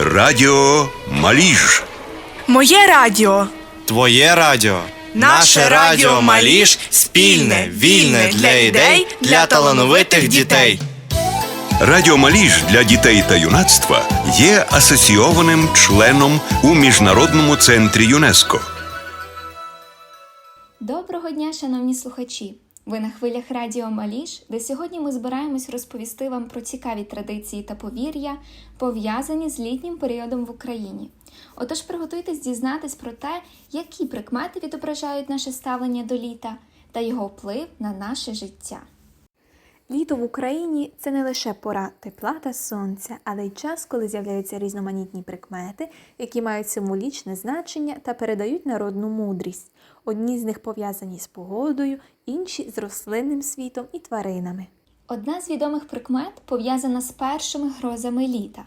Радіо Маліж. Моє радіо. Твоє радіо. Наше радіо Маліш спільне, вільне для ідей, для талановитих дітей. Радіо Маліж для дітей та юнацтва є асоційованим членом у Міжнародному центрі ЮНЕСКО. Доброго дня, шановні слухачі! Ви на хвилях Радіо Маліш, де сьогодні ми збираємось розповісти вам про цікаві традиції та повір'я, пов'язані з літнім періодом в Україні. Отож, приготуйтесь дізнатись про те, які прикмети відображають наше ставлення до літа та його вплив на наше життя. Літо в Україні це не лише пора тепла та сонця, але й час, коли з'являються різноманітні прикмети, які мають символічне значення та передають народну мудрість. Одні з них пов'язані з погодою, інші з рослинним світом і тваринами. Одна з відомих прикмет пов'язана з першими грозами літа.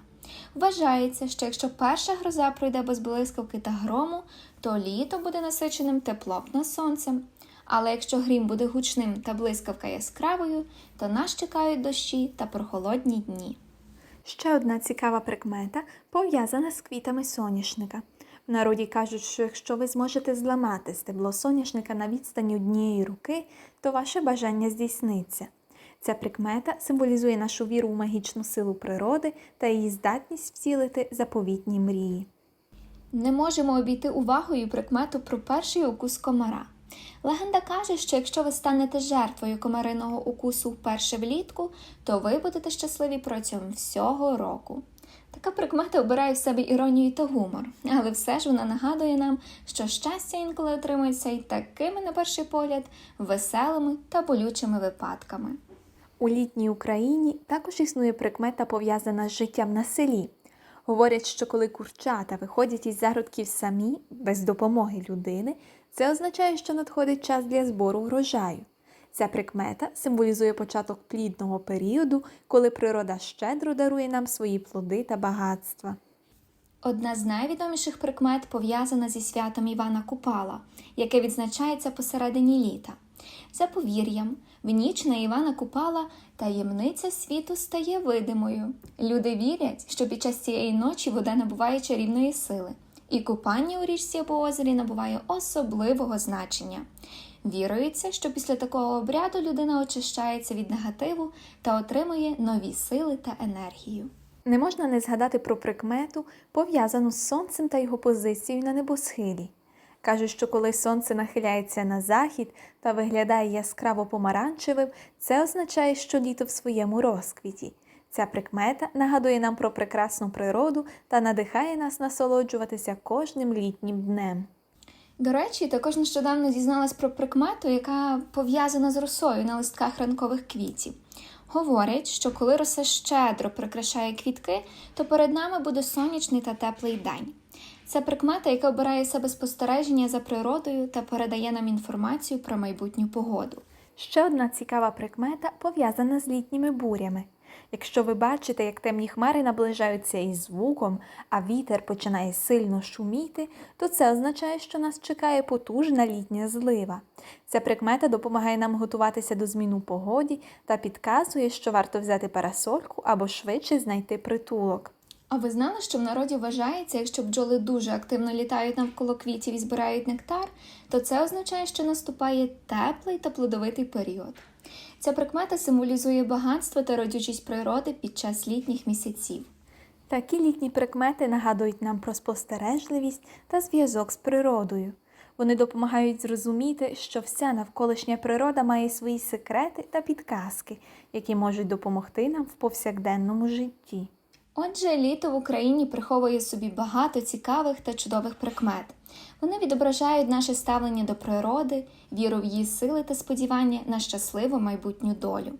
Вважається, що якщо перша гроза пройде без блискавки та грому, то літо буде насиченим теплом та сонцем. Але якщо грім буде гучним та блискавка яскравою, то нас чекають дощі та прохолодні дні. Ще одна цікава прикмета пов'язана з квітами соняшника. В народі кажуть, що якщо ви зможете зламати стебло соняшника на відстані однієї руки, то ваше бажання здійсниться. Ця прикмета символізує нашу віру в магічну силу природи та її здатність втілити заповітні мрії. Не можемо обійти увагою прикмету про перший укус комара. Легенда каже, що якщо ви станете жертвою комариного укусу вперше влітку, то ви будете щасливі протягом всього року. Така прикмета обирає в себе іронію та гумор, але все ж вона нагадує нам, що щастя інколи отримується і такими, на перший погляд, веселими та болючими випадками. У літній Україні також існує прикмета пов'язана з життям на селі. Говорять, що коли курчата виходять із зародків самі, без допомоги людини, це означає, що надходить час для збору врожаю. Ця прикмета символізує початок плідного періоду, коли природа щедро дарує нам свої плоди та багатства. Одна з найвідоміших прикмет пов'язана зі святом Івана Купала, яке відзначається посередині літа. За повір'ям, в ніч на Івана Купала таємниця світу стає видимою. Люди вірять, що під час цієї ночі вода набуває чарівної сили, і купання у річці або озері набуває особливого значення. Вірується, що після такого обряду людина очищається від негативу та отримує нові сили та енергію. Не можна не згадати про прикмету, пов'язану з сонцем та його позицією на небосхилі. Кажуть, що коли сонце нахиляється на захід та виглядає яскраво помаранчевим, це означає, що літо в своєму розквіті. Ця прикмета нагадує нам про прекрасну природу та надихає нас насолоджуватися кожним літнім днем. До речі, також нещодавно дізналась про прикмету, яка пов'язана з росою на листках ранкових квітів. Говорять, що коли роса щедро прикрашає квітки, то перед нами буде сонячний та теплий день. Це прикмета, яка обирає себе спостереження за природою та передає нам інформацію про майбутню погоду. Ще одна цікава прикмета пов'язана з літніми бурями. Якщо ви бачите, як темні хмари наближаються із звуком, а вітер починає сильно шуміти, то це означає, що нас чекає потужна літня злива. Ця прикмета допомагає нам готуватися до змін у погоді та підказує, що варто взяти парасольку або швидше знайти притулок. А ви знали, що в народі вважається, якщо бджоли дуже активно літають навколо квітів і збирають нектар, то це означає, що наступає теплий та плодовитий період. Ця прикмета символізує багатство та родючість природи під час літніх місяців. Такі літні прикмети нагадують нам про спостережливість та зв'язок з природою. Вони допомагають зрозуміти, що вся навколишня природа має свої секрети та підказки, які можуть допомогти нам в повсякденному житті. Отже, літо в Україні приховує собі багато цікавих та чудових прикмет. Вони відображають наше ставлення до природи, віру в її сили та сподівання на щасливу майбутню долю.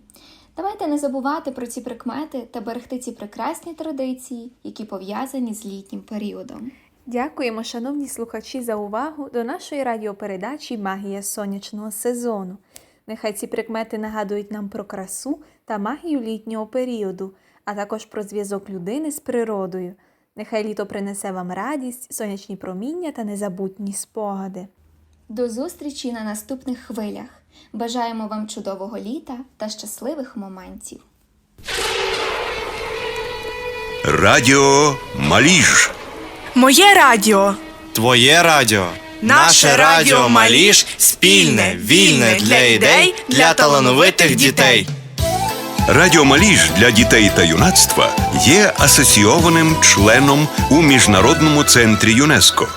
Давайте не забувати про ці прикмети та берегти ці прекрасні традиції, які пов'язані з літнім періодом. Дякуємо, шановні слухачі, за увагу до нашої радіопередачі Магія сонячного сезону. Нехай ці прикмети нагадують нам про красу та магію літнього періоду, а також про зв'язок людини з природою. Нехай літо принесе вам радість, сонячні проміння та незабутні спогади. До зустрічі на наступних хвилях. Бажаємо вам чудового літа та щасливих моментів. Радіо Маліж. Моє радіо. Твоє радіо. Наше радіо Маліш спільне, вільне для ідей, для талановитих дітей. Радіо Маліж для дітей та юнацтва є асоційованим членом у міжнародному центрі ЮНЕСКО.